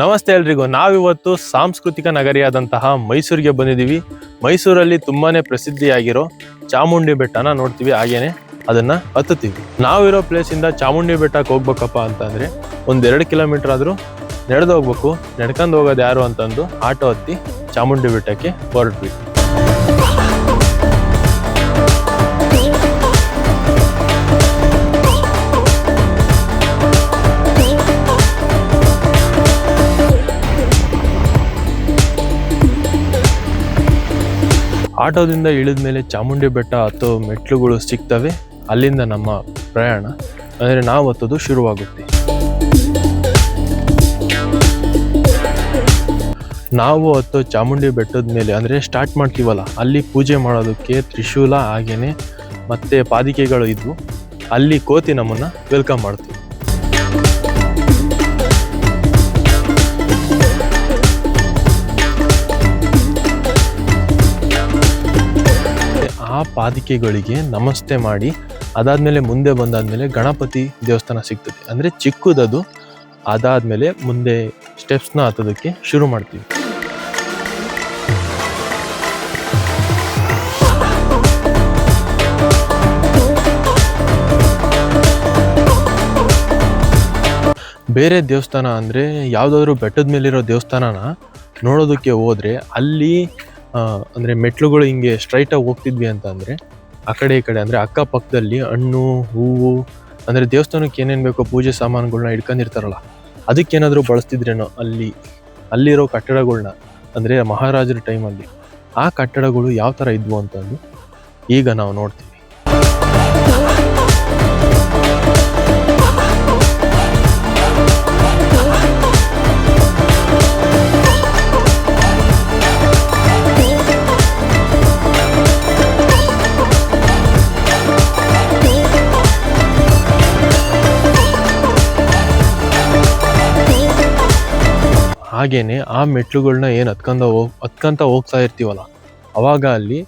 ನಮಸ್ತೆ ಎಲ್ರಿಗೂ. ನಾವಿವತ್ತು ಸಾಂಸ್ಕೃತಿಕ ನಗರಿಯಾದಂತಹ ಮೈಸೂರಿಗೆ ಬಂದಿದ್ದೀವಿ. ಮೈಸೂರಲ್ಲಿ ತುಂಬಾ ಪ್ರಸಿದ್ಧಿಯಾಗಿರೋ ಚಾಮುಂಡಿ ಬೆಟ್ಟನ ನೋಡ್ತೀವಿ ಹಾಗೇನೆ ಅದನ್ನ ಹತ್ತುತ್ತೀವಿ. ನಾವಿರೋ ಪ್ಲೇಸಿಂದ ಚಾಮುಂಡಿ ಬೆಟ್ಟಕ್ಕೆ ಹೋಗ್ಬೇಕಪ್ಪ ಅಂತಂದ್ರೆ ಒಂದೆರಡು ಕಿಲೋಮೀಟರ್ ಆದರೂ ನಡೆದು ಹೋಗ್ಬೇಕು. ನಡ್ಕೊಂಡು ಹೋಗೋದು ಯಾರು ಅಂತಂದು ಆಟೋ ಹತ್ತಿ ಚಾಮುಂಡಿ ಬೆಟ್ಟಕ್ಕೆ ಹೊರಟ್ವಿ. ಆಟೋದಿಂದ ಇಳಿದ ಮೇಲೆ ಚಾಮುಂಡಿ ಬೆಟ್ಟ ಹತ್ತೋ ಮೆಟ್ಲುಗಳು ಸಿಗ್ತವೆ. ಅಲ್ಲಿಂದ ನಮ್ಮ ಪ್ರಯಾಣ. ಅಂದರೆ ನಾವು ಹತ್ತೋದು ಶುರುವಾಗುತ್ತೆ. ನಾವು ಹತ್ತೋ ಚಾಮುಂಡಿ ಬೆಟ್ಟದ ಮೇಲೆ, ಅಂದರೆ ಸ್ಟಾರ್ಟ್ ಮಾಡ್ತೀವಲ್ಲ, ಅಲ್ಲಿ ಪೂಜೆ ಮಾಡೋದಕ್ಕೆ ತ್ರಿಶೂಲ ಹಾಗೆಯೇ ಮತ್ತೆ ಪಾದಿಕೆಗಳು ಇದ್ವು. ಅಲ್ಲಿ ಕೋತಿ ನಮ್ಮನ್ನು ವೆಲ್ಕಮ್ ಮಾಡ್ತೀವಿ. ಪಾದಿಕೆಗಳಿಗೆ ನಮಸ್ತೆ ಮಾಡಿ, ಅದಾದಮೇಲೆ ಮುಂದೆ ಬಂದಾದಮೇಲೆ ಗಣಪತಿ ದೇವಸ್ಥಾನ ಸಿಗ್ತದೆ. ಅಂದರೆ ಚಿಕ್ಕದದು, ಅದಾದಮೇಲೆ ಮುಂದೆ ಸ್ಟೆಪ್ಸ್ನ ಹತ್ತೋದಕ್ಕೆ ಶುರು ಮಾಡ್ತೀವಿ. ಬೇರೆ ದೇವಸ್ಥಾನ ಅಂದರೆ ಯಾವುದಾದ್ರೂ ಬೆಟ್ಟದ ಮೇಲಿರೋ ದೇವಸ್ಥಾನನ ನೋಡೋದಕ್ಕೆ ಹೋದರೆ ಅಲ್ಲಿ ಅಂದ್ರೆ ಮೆಟ್ಲುಗಳು ಹಿಂಗೆ ಸ್ಟ್ರೈಟಾಗಿ ಹೋಗ್ತಿದ್ವಿ ಅಂತ ಅಂದರೆ, ಆ ಕಡೆ ಈ ಕಡೆ ಅಂದ್ರೆ ಅಕ್ಕಪಕ್ಕದಲ್ಲಿ ಹಣ್ಣು, ಹೂವು, ಅಂದ್ರೆ ದೇವಸ್ಥಾನಕ್ಕೆ ಏನೇನು ಬೇಕೋ ಪೂಜೆ ಸಾಮಾನುಗಳನ್ನ ಇಟ್ಕೊಂಡಿರ್ತಾರಲ್ಲ ಅದಕ್ಕೇನಾದರೂ ಬಳಸ್ತಿದ್ರೇನೋ ಅಲ್ಲಿ, ಅಲ್ಲಿರೋ ಕಟ್ಟಡಗಳನ್ನ ಅಂದ್ರೆ ಮಹಾರಾಜರ ಟೈಮಲ್ಲಿ ಆ ಕಟ್ಟಡಗಳು ಯಾವ ಥರ ಇದ್ವು ಅಂತಂದು ಈಗ ನಾವು ನೋಡ್ತೀವಿ. ಹಾಗೇನೆ ಆ ಮೆಟ್ಲುಗಳನ್ನ ಏನು ಹತ್ಕೊಂಡ ಹೋಗ್, ಹತ್ಕೊಂತ ಹೋಗ್ತಾ ಇರ್ತೀವಲ್ಲ, ಅವಾಗ ಅಲ್ಲಿ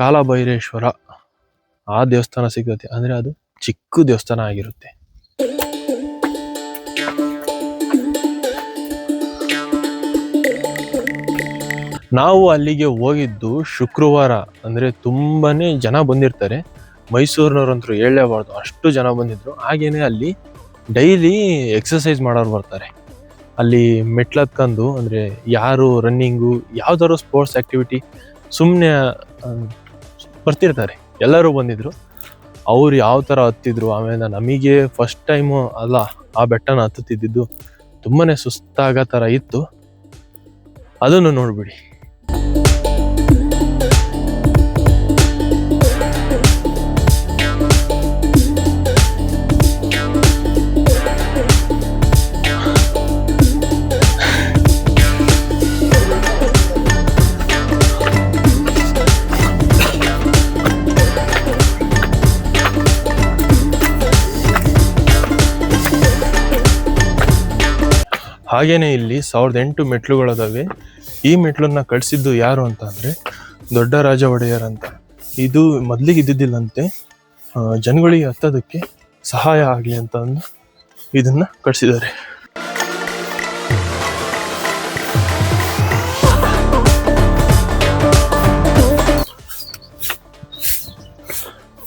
ಕಾಲಭೈರೇಶ್ವರ ಆ ದೇವಸ್ಥಾನ ಸಿಗುತ್ತೆ. ಅಂದರೆ ಅದು ಚಿಕ್ಕ ದೇವಸ್ಥಾನ ಆಗಿರುತ್ತೆ. ನಾವು ಅಲ್ಲಿಗೆ ಹೋಗಿದ್ದು ಶುಕ್ರವಾರ. ಅಂದರೆ ತುಂಬಾ ಜನ ಬಂದಿರ್ತಾರೆ. ಮೈಸೂರಿನವ್ರಂತೂ ಹೇಳಲೇಬಾರ್ದು. ಅಷ್ಟು ಜನ ಬಂದಿದ್ರು. ಹಾಗೇನೆ ಅಲ್ಲಿ ಡೈಲಿ ಎಕ್ಸಸೈಸ್ ಮಾಡೋರು ಬರ್ತಾರೆ. ಅಲ್ಲಿ ಮೆಟ್ಲು ಹತ್ಕೊಂಡು ಅಂದ್ರೆ ಯಾರು ರನ್ನಿಂಗು ಯಾವ್ದಾದ್ರು ಸ್ಪೋರ್ಟ್ಸ್ ಆಕ್ಟಿವಿಟಿ ಸುಮ್ಮನೆ ಬರ್ತಿರ್ತಾರೆ. ಎಲ್ಲರೂ ಬಂದಿದ್ರು. ಅವ್ರು ಯಾವ ಥರ ಹತ್ತಿದ್ರು, ಆಮೇಲೆ ನಮಗೆ ಫಸ್ಟ್ ಟೈಮು ಅಲ್ಲ, ಆ ಬೆಟ್ಟನ ಹತ್ತುತ್ತಿದ್ದು ತುಂಬಾನೇ ಸುಸ್ತಾಗ ಥರ ಇತ್ತು. ಅದನ್ನು ನೋಡ್ಬಿಡಿ. ಹಾಗೇನೆ ಇಲ್ಲಿ ಸಾವಿರದ ಎಂಟು ಮೆಟ್ಲುಗಳದಾವೆ. ಈ ಮೆಟ್ಲನ್ನ ಕಳಿಸಿದ್ದು ಯಾರು ಅಂತ ಅಂದ್ರೆ ದೊಡ್ಡ ರಾಜ ಒಡೆಯರ್ ಅಂತ ಇದು ಮೊದ್ಲಿಗೆ ಇದ್ದಿದ್ದಿಲ್ಲಂತೆ ಜನಗಳಿಗೆ ಹತ್ತೋದಕ್ಕೆ ಸಹಾಯ ಆಗಲಿ ಅಂತ ಅಂದು ಇದನ್ನ ಕಳಿಸಿದ್ದಾರೆ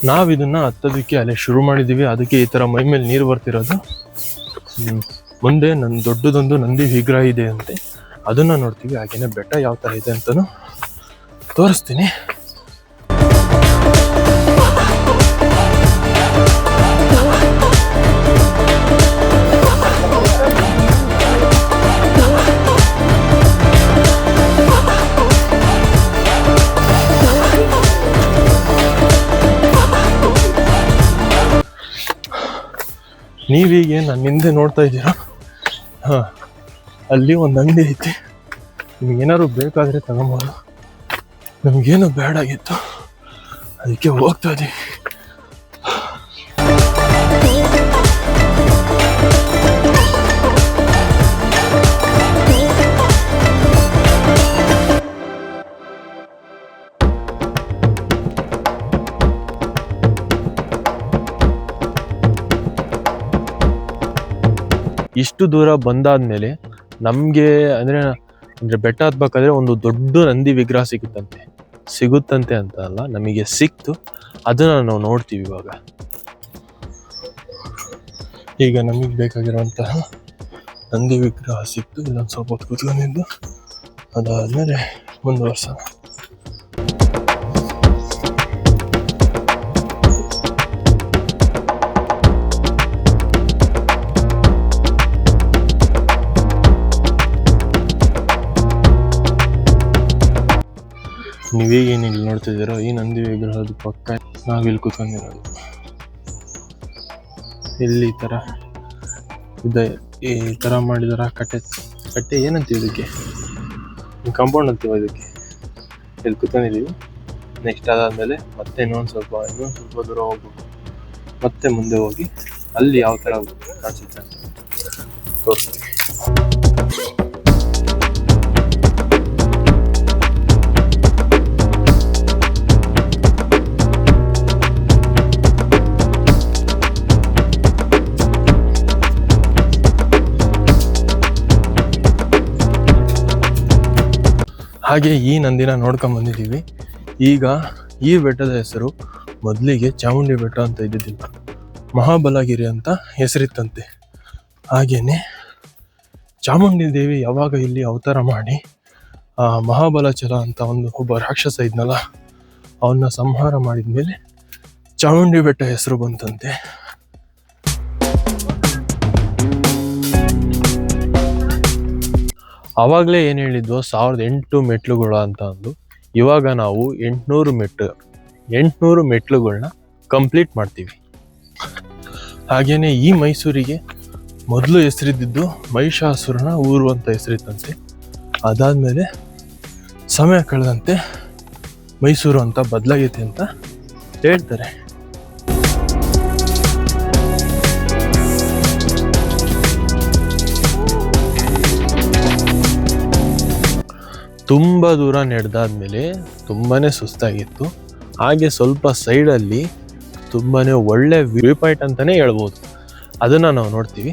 ನಾವಿದನ್ನು ಹತ್ತೋದಕ್ಕೆ ಅಲ್ಲೇ ಶುರು ಮಾಡಿದ್ದೀವಿ. ಅದಕ್ಕೆ ಈ ತರ ಮೈ ಮೇಲೆ ನೀರು ಬರ್ತಿರೋದು. ಮುಂದೆ ನನ್ನ ದೊಡ್ಡದೊಂದು ನಂದಿ ವಿಗ್ರಹ ಇದೆ ಅಂತೆ, ಅದನ್ನು ನೋಡ್ತೀವಿ. ಹಾಗೇನೆ ಬೆಟ್ಟ ಯಾವ ಥರ ಇದೆ ಅಂತಲೂ ತೋರಿಸ್ತೀನಿ. ನೀವೀಗೆ ನನ್ನ ಹಿಂದೆ ನೋಡ್ತಾ ಇದ್ದೀರಾ? ಹಾ ಅಲ್ಲಿ ಒಂದು ಅಂಗಡಿ ಐತಿ. ನಿಮ್ಗೇನಾದ್ರು ಬೇಕಾದರೆ ತಗೊಂಬೋದು ನಮಗೇನು ಬೇಡ ಆಗಿತ್ತು. ಅದಕ್ಕೆ ಹೋಗ್ತಾ ಇದೀವಿ. ಇಷ್ಟು ದೂರ ಬಂದಾದ್ಮೇಲೆ ನಮಗೆ ಅಂದರೆ ಅಂದರೆ ಬೆಟ್ಟ ಹತ್ಬೇಕಾದ್ರೆ ಒಂದು ದೊಡ್ಡ ನಂದಿ ವಿಗ್ರಹ ಸಿಗುತ್ತಂತೆ. ಸಿಗುತ್ತಂತೆ ಅಂತ ಅಲ್ಲ, ನಮಗೆ ಸಿಕ್ತು. ಅದನ್ನ ನಾವು ನೋಡ್ತೀವಿ ಇವಾಗ. ಈಗ ನಮಗೆ ಬೇಕಾಗಿರುವಂತಹ ನಂದಿ ವಿಗ್ರಹ ಸಿಕ್ತು. ಇಲ್ಲೊಂದು ಸ್ವಲ್ಪ ಹೊತ್ತು ಕೂತ್ಕೊಂಡಿದ್ದು ಅದಾದಮೇಲೆ ಒಂದು ನೀವೇಗೇನು ನೋಡ್ತಿದ್ದೀರೋ ಈ ನಂದಿ ವಿಗ್ರಹದ ಪಕ್ಕ ನಾವಿಲ್ಲಿ ಕೂತ್ಕೊಂಡಿರೋದು. ಇಲ್ಲಿ ಈ ಥರ ಇದೆ. ಈ ಥರ ಮಾಡಿದಾರ ಕಟ್ಟೆ ಕಟ್ಟೆ ಏನಂತೀವಿ ಇದಕ್ಕೆ? ಕಾಂಪೌಂಡ್ ಅಂತೀವಿ ಇದಕ್ಕೆ? ಇಲ್ಲಿ ಕೂತ್ಕೊಂಡಿದ್ದೀವಿ. ನೆಕ್ಸ್ಟ್ ಅದಾದಮೇಲೆ ಮತ್ತೆ ಇನ್ನೊಂದು ಸ್ವಲ್ಪ ಇನ್ನೊಂದು ಸ್ವಲ್ಪ ದೂರ ಹೋಗ್ಬೇಕು. ಮತ್ತೆ ಮುಂದೆ ಹೋಗಿ ಅಲ್ಲಿ ಯಾವ ಥರ ಕಾಣಿಸುತ್ತೆ ತೋರಿಸ್ತೀವಿ ಹಾಗೆ ಈ ನಂದಿನ ನೋಡ್ಕೊಂಡ್ ಬಂದಿದ್ದೀವಿ. ಈಗ ಈ ಬೆಟ್ಟದ ಹೆಸರು ಮೊದಲಿಗೆ ಚಾಮುಂಡಿ ಬೆಟ್ಟ ಅಂತ ಇದ್ದಿದ್ದಿಲ್ಲ. ಮಹಾಬಲಗಿರಿ ಅಂತ ಹೆಸರಿತ್ತಂತೆ. ಹಾಗೇನೆ ಚಾಮುಂಡಿ ದೇವಿ ಯಾವಾಗ ಇಲ್ಲಿ ಅವತಾರ ಮಾಡಿ, ಆ ಮಹಾಬಲಚಲ ಅಂತ ಒಂದು ಒಬ್ಬ ರಾಕ್ಷಸ ಇದ್ನಲ್ಲ, ಅವನ್ನ ಸಂಹಾರ ಮಾಡಿದ ಮೇಲೆ ಚಾಮುಂಡಿ ಬೆಟ್ಟ ಹೆಸರು ಬಂತಂತೆ. ಅವಾಗಲೇ ಏನು ಹೇಳಿದ್ವು, ಸಾವಿರದ ಎಂಟು ಮೆಟ್ಲುಗಳು ಅಂತ ಅಂದು. ಇವಾಗ ನಾವು ಎಂಟುನೂರು ಮೆಟ್ಲು, ಎಂಟುನೂರು ಮೆಟ್ಲುಗಳನ್ನ ಕಂಪ್ಲೀಟ್ ಮಾಡ್ತೀವಿ. ಹಾಗೆಯೇ ಈ ಮೈಸೂರಿಗೆ ಮೊದಲು ಹೆಸರಿದ್ದಿದ್ದು ಮಹಿಷಾಸುರನ ಊರು ಅಂತ ಹೆಸರಿತ್ತಂತೆ. ಅದಾದಮೇಲೆ ಸಮಯ ಕಳೆದಂತೆ ಮೈಸೂರು ಅಂತ ಬದಲಾಗೈತೆ ಅಂತ ಹೇಳ್ತಾರೆ. ತುಂಬ ದೂರ ನಡೆದಾದ್ಮೇಲೆ ತುಂಬಾ ಸುಸ್ತಾಗಿತ್ತು. ಹಾಗೆ ಸ್ವಲ್ಪ ಸೈಡಲ್ಲಿ ತುಂಬಾ ಒಳ್ಳೆ ವ್ಯೂ ಪಾಯಿಂಟ್ ಅಂತಲೇ ಹೇಳ್ಬೋದು. ಅದನ್ನು ನಾವು ನೋಡ್ತೀವಿ.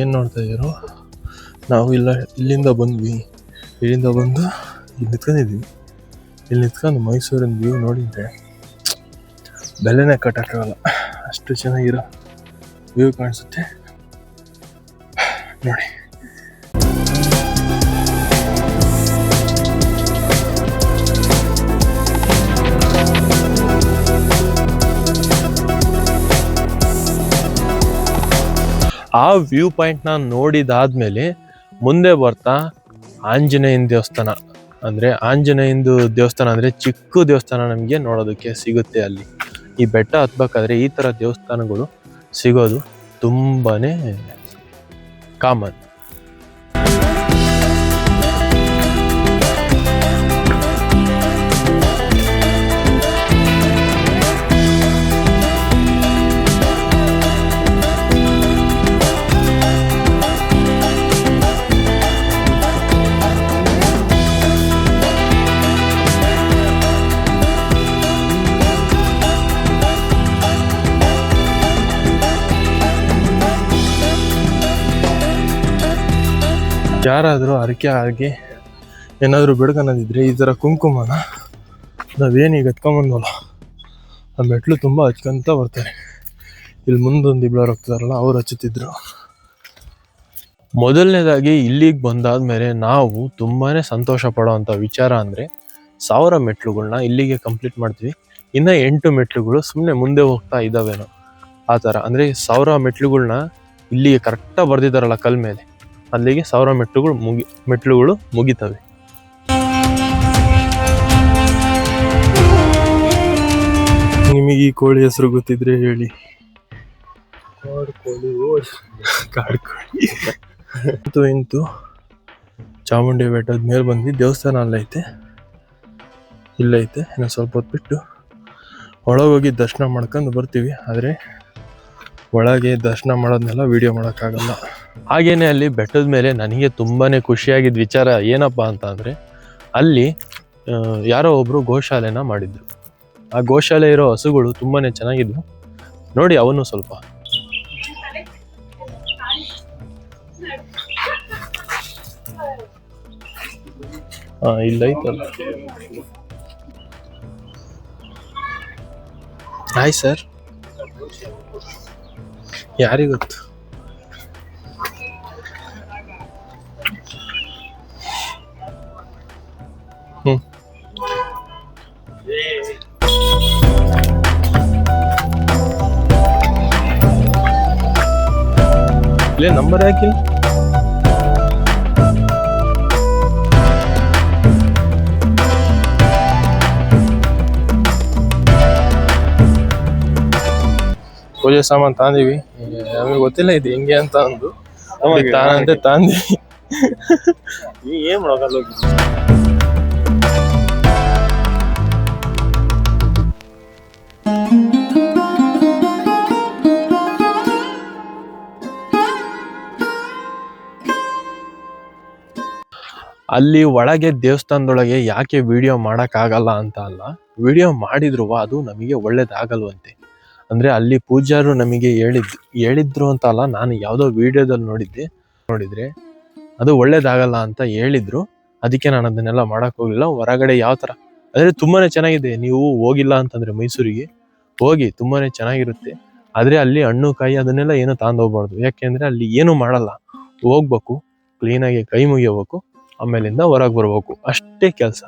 ಏನು ನೋಡ್ತಾ ಇದ್ದೀರೋ, ನಾವು ಇಲ್ಲ, ಇಲ್ಲಿಂದ ಬಂದ್ವಿ. ಇಲ್ಲಿಂದ ಬಂದು ಇಲ್ಲಿ ನಿಂತ್ಕೊಂಡಿದ್ದೀವಿ. ಇಲ್ಲಿ ನಿಂತ್ಕೊಂಡು ಮೈಸೂರಿನ ವ್ಯೂ ನೋಡಿದ್ರೆ ಬೆಲೆನೇ ಕಟ್ಟಕ್ಕಾಗಲ್ಲ. ಅಷ್ಟು ಚೆನ್ನಾಗಿರೋ ವ್ಯೂ ಕಾಣಿಸುತ್ತೆ ನೋಡಿ. ಆ ವ್ಯೂ ಪಾಯಿಂಟ್ನ ನೋಡಿದಾದ್ಮೇಲೆ ಮುಂದೆ ಬರ್ತಾ ಆಂಜನೇಯನ ದೇವಸ್ಥಾನ. ಅಂದ್ರೆ ಆಂಜನೇಯಂದು ದೇವಸ್ಥಾನ ಅಂದ್ರೆ ಚಿಕ್ಕ ದೇವಸ್ಥಾನ ನಮಗೆ ನೋಡೋದಕ್ಕೆ ಸಿಗುತ್ತೆ ಅಲ್ಲಿ. ಈ ಬೆಟ್ಟ ಹತ್ಬೇಕಾದ್ರೆ ಈ ತರ ದೇವಸ್ಥಾನಗಳು ಸಿಗೋದು ತುಂಬಾ ಕಾಮನ್ ಯಾರಾದರೂ ಅರಕೆ ಆಗಿ ಏನಾದರೂ ಬೆಡ್ಕೊಳೋದಿದ್ರೆ ಈ ಥರ ಕುಂಕುಮನ ನಾವೇನೀಗ ಹತ್ಕೊಂಬಂದಲ್ಲ ಆ ಮೆಟ್ಲು ತುಂಬ ಹಚ್ಕೊಂತ ಬರ್ತಾರೆ. ಇಲ್ಲಿ ಮುಂದೊಂದು ಇಬ್ಬರು ಹೋಗ್ತಾರಲ್ಲ ಅವ್ರು ಹಚ್ಚುತ್ತಿದ್ರು. ಮೊದಲನೇದಾಗಿ ಇಲ್ಲಿಗೆ ಬಂದಾದ್ಮೇಲೆ ನಾವು ತುಂಬಾ ಸಂತೋಷ ಪಡೋವಂಥ ವಿಚಾರ ಅಂದರೆ ಸಾವಿರ ಮೆಟ್ಲುಗಳನ್ನ ಇಲ್ಲಿಗೆ ಕಂಪ್ಲೀಟ್ ಮಾಡ್ತೀವಿ. ಇನ್ನು ಎಂಟು ಮೆಟ್ಲುಗಳು ಸುಮ್ಮನೆ ಮುಂದೆ ಹೋಗ್ತಾ ಇದ್ದಾವೇನೋ. ಆ ಥರ. ಅಂದರೆ ಸಾವಿರ ಮೆಟ್ಲುಗಳನ್ನ ಇಲ್ಲಿಗೆ ಕರೆಕ್ಟಾಗಿ ಬರ್ದಿದ್ದಾರಲ್ಲ ಕಲ್ ಮೇಲೆ ಅಲ್ಲಿಗೆ ಸಾವಿರ ಮೆಟ್ಟುಗಳು ಮುಗಿ ಮೆಟ್ಲುಗಳು ಮುಗಿತವೆ. ನಿಮಗೆ ಈ ಕೋಳಿ ಹೆಸರು ಗೊತ್ತಿದ್ರೆ ಹೇಳಿ. ಕಾಡು ಕೋಳಿ ಕಾಡು ಕೋಳಿ. ಇಂತು ಇಂತು ಚಾಮುಂಡಿ ಬೆಟ್ಟದ ಮೇಲೆ ಬಂದು ದೇವಸ್ಥಾನ ಅಲ್ಲೈತೆ ಇಲ್ಲೈತೆ ಇನ್ನು ಸ್ವಲ್ಪ ಹೊತ್ತು ಬಿಟ್ಟು ಒಳಗೆ ಹೋಗಿ ದರ್ಶನ ಮಾಡ್ಕೊಂಡು ಬರ್ತೀವಿ. ಆದರೆ ಒಳಗೆ ದರ್ಶನ ಮಾಡೋದನ್ನೆಲ್ಲ ವಿಡಿಯೋ ಮಾಡೋಕ್ಕಾಗಲ್ಲ. ಹಾಗೇನೆ ಅಲ್ಲಿ ಬೆಟ್ಟದ ಮೇಲೆ ನನಗೆ ತುಂಬಾನೇ ಖುಷಿಯಾಗಿದ್ದ ವಿಚಾರ ಏನಪ್ಪ ಅಂತ ಅಲ್ಲಿ ಯಾರೋ ಒಬ್ಬರು ಗೋಶಾಲೆನ ಮಾಡಿದ್ರು. ಆ ಗೋಶಾಲೆ ಇರೋ ಹಸುಗಳು ತುಂಬಾನೇ ಚೆನ್ನಾಗಿದ್ವು. ನೋಡಿ ಅವನು ಸ್ವಲ್ಪ. ಇಲ್ಲ ಇಲ್ಲೈತಲ್ಲ. Hi sir ಯಾರಿಗೊತ್ತು? ಇಲ್ಲೇ ನಂಬರ್ ಯಾಕಿಲ್ಲ ಪೂಜೆ ಸಾಮಾನ್ ತಂದೀವಿ. ನಮಗೆ ಗೊತ್ತಿಲ್ಲ ಇದು ಹೆಂಗೆ ಅಂತ ಅಂದು. ತಾನಂತೆ ತಂದಿ ಏನ್ ಮಾಡಲ್ಲ ಅಲ್ಲಿ ಒಳಗೆ ದೇವಸ್ಥಾನದೊಳಗೆ ಯಾಕೆ ವಿಡಿಯೋ ಮಾಡೋಕ್ಕಾಗಲ್ಲ ಅಂತ ಅಲ್ಲ ವಿಡಿಯೋ ಮಾಡಿದ್ರು ಅದು ನಮಗೆ ಒಳ್ಳೇದಾಗಲ್ವಂತೆ. ಅಂದರೆ ಅಲ್ಲಿ ಪೂಜಾರು ನಮಗೆ ಹೇಳಿದ್, ಹೇಳಿದ್ರು ಅಂತ ಅಲ್ಲ, ನಾನು ಯಾವುದೋ ವಿಡಿಯೋದಲ್ಲಿ ನೋಡಿದ್ದೆ, ನೋಡಿದರೆ ಅದು ಒಳ್ಳೇದಾಗಲ್ಲ ಅಂತ ಹೇಳಿದ್ರು. ಅದಕ್ಕೆ ನಾನು ಅದನ್ನೆಲ್ಲ ಮಾಡೋಕ್ಕೆ ಹೋಗಿಲ್ಲ ಹೊರಗಡೆ ಯಾವ ಥರ ಆದರೆ ತುಂಬಾ ಚೆನ್ನಾಗಿದೆ. ನೀವು ಹೋಗಿಲ್ಲ ಅಂತಂದರೆ ಮೈಸೂರಿಗೆ ಹೋಗಿ ತುಂಬಾ ಚೆನ್ನಾಗಿರುತ್ತೆ. ಆದರೆ ಅಲ್ಲಿ ಹಣ್ಣು, ಕಾಯಿ ಅದನ್ನೆಲ್ಲ ಏನು ತಗೊಂಡು ಹೋಗ್ಬಾರ್ದು. ಯಾಕೆಂದರೆ ಅಲ್ಲಿ ಏನು ಮಾಡಲ್ಲ. ಹೋಗ್ಬೇಕು ಕ್ಲೀನಾಗಿ ಕೈ ಮುಗಿಯಬೇಕು. ಆಮೇಲಿಂದ ಹೊರಗೆ ಬರ್ಬೇಕು. ಅಷ್ಟೇ ಕೆಲಸ.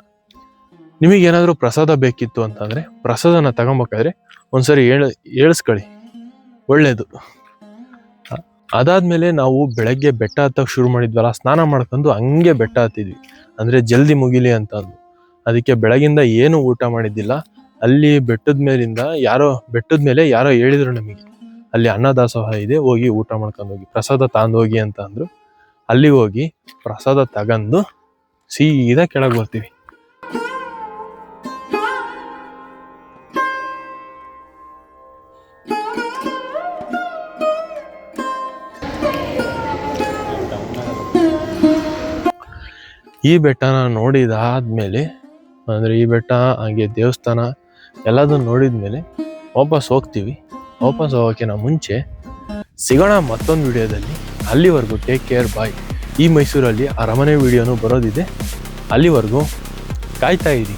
ನಿಮಗೇನಾದರೂ ಪ್ರಸಾದ ಬೇಕಿತ್ತು ಅಂತಂದರೆ ಪ್ರಸಾದನ ತಗೊಬೇಕಾದ್ರೆ ಒಂದ್ಸರಿ ಹೇಳ, ಹೇಳಿಸ್ಕೊಳ್ಳಿ. ಒಳ್ಳೆಯದು ಅದಾದಮೇಲೆ ನಾವು ಬೆಳಗ್ಗೆ ಬೆಟ್ಟ ಹತ್ತಕ್ಕೆ ಶುರು ಮಾಡಿದ್ವಲ್ಲ, ಸ್ನಾನ ಮಾಡ್ಕೊಂಡು ಹಂಗೆ ಬೆಟ್ಟ ಹತ್ತಿದ್ವಿ. ಅಂದರೆ ಜಲ್ದಿ ಮುಗಿಲಿ ಅಂತ ಅಂದು ಅದಕ್ಕೆ ಬೆಳಗಿಂದ ಏನು ಊಟ ಮಾಡಿದ್ದಿಲ್ಲ. ಅಲ್ಲಿ ಬೆಟ್ಟದ ಮೇಲಿಂದ ಯಾರೋ, ಬೆಟ್ಟದ ಮೇಲೆ ಯಾರೋ ಹೇಳಿದರು ನಮಗೆ. ಅಲ್ಲಿ ಅನ್ನದಾಸೋಹ ಇದೆ, ಹೋಗಿ ಊಟ ಮಾಡ್ಕೊಂಡು ಹೋಗಿ, ಪ್ರಸಾದ ತಗೊಂಡು ಹೋಗಿ ಅಂತ ಅಂದ್ರು. ಅಲ್ಲಿಗೆ ಹೋಗಿ ಪ್ರಸಾದ ತಗಂದು ಸೀದಾ ಕೆಳಗೆ ಬರ್ತೀವಿ. ಈ ಬೆಟ್ಟನ ನೋಡಿದಾದ್ಮೇಲೆ, ಅಂದ್ರೆ ಈ ಬೆಟ್ಟ, ಹಾಗೆ ದೇವಸ್ಥಾನ ಎಲ್ಲದನ್ನು ನೋಡಿದ್ಮೇಲೆ ವಾಪಸ್ ಹೋಗ್ತೀವಿ. ವಾಪಸ್ ಹೋಗೋಕ್ಕಿಂತ ಮುಂಚೆ ಸಿಗೋಣ ಮತ್ತೊಂದು ವಿಡಿಯೋದಲ್ಲಿ. ಅಲ್ಲಿವರೆಗೂ ಟೇಕ್ ಕೇರ್ ಬಾಯ್ ಈ ಮೈಸೂರಲ್ಲಿ ಅರಮನೆ ವಿಡಿಯೋನು ಬರೋದಿದೆ. ಅಲ್ಲಿವರೆಗೂ ಕಾಯ್ತಾ ಇರಿ.